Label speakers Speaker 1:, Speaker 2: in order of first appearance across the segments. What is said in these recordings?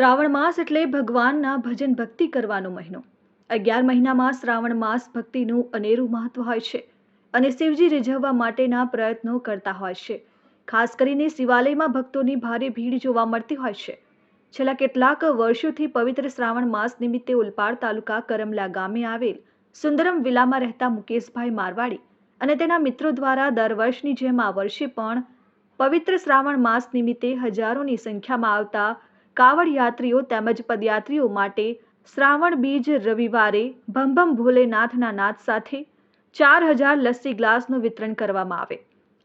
Speaker 1: શ્રાવણ માસ એટલે ભગવાનના ભજન ભક્તિ કરવાનો મહિનો. અગિયાર મહિનામાં શ્રાવણ માસ ભક્તિનું અનેરું મહત્વ હોય છે અને શિવજી રીઝવવા માટેના પ્રયત્નો કરતા હોય છે. ખાસ કરીને શિવાલયમાં ભક્તોની ભારે ભીડ જોવા મળતી હોય છે. છેલ્લા કેટલાક વર્ષોથી પવિત્ર શ્રાવણ માસ નિમિત્તે ઉલપાડ તાલુકા કરમલા ગામે આવેલ સુંદરમ વિલામાં રહેતા મુકેશભાઈ મારવાડી અને તેના મિત્રો દ્વારા દર વર્ષની જેમ આ વર્ષે પણ પવિત્ર શ્રાવણ માસ નિમિત્તે હજારોની સંખ્યામાં આવતા કાવડ યાત્રીઓ તેમજ પદયાત્રીઓ માટે શ્રાવણ બીજ રવિવારે ભમ ભમ ભોલેનાથના નાદ સાથે ચાર હજાર લસ્સી ગ્લાસનું વિતરણ કરવામાં આવે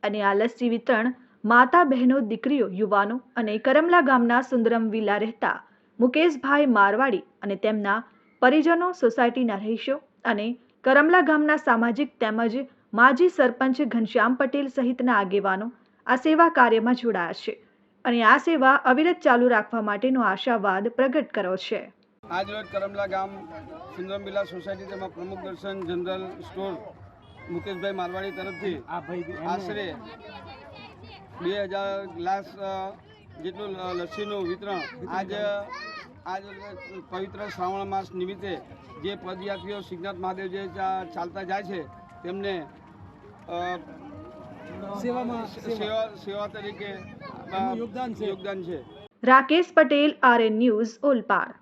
Speaker 1: અને આ લસ્સી વિતરણ માતા બહેનો, દીકરીઓ, યુવાનો અને કરમલા ગામના સુંદરમ વિલા રહેતા મુકેશભાઈ મારવાડી અને તેમના પરિજનો સોસાયટીના રહીશો અને કરમલા ગામના સામાજિક તેમજ માજી સરપંચ ઘનશ્યામ પટેલ સહિતના આગેવાનો આ સેવા કાર્યમાં જોડાયા છે. અને આ સેવા અવિરત ચાલુ રાખવા માટેનો આશાવાદ પ્રગટ કર્યો છે.
Speaker 2: આજ રોજ કરમલા ગામ સુંદરમ બિલા સોસાયટી તેમાં પ્રમુખ દર્શન જનરલ સ્ટોર મુકેશભાઈ મારવાડી તરફથી આશરે બે હજાર ગ્લાસ જેટલું લ- લસ્સીનું વિતરણ આજ આજ પવિત્ર શ્રાવણ માસ નિમિત્તે જે પદયાત્રીઓ સિદ્ધનાથ મહાદેવ જે ચાલતા જાય છે તેમને
Speaker 3: સેવામાં
Speaker 2: સેવા સેવા તરીકે
Speaker 3: યોગદાન છે.
Speaker 2: યોગદાન છે
Speaker 1: રાકેશ પટેલ આરએન ન્યૂઝ ઓલપાડ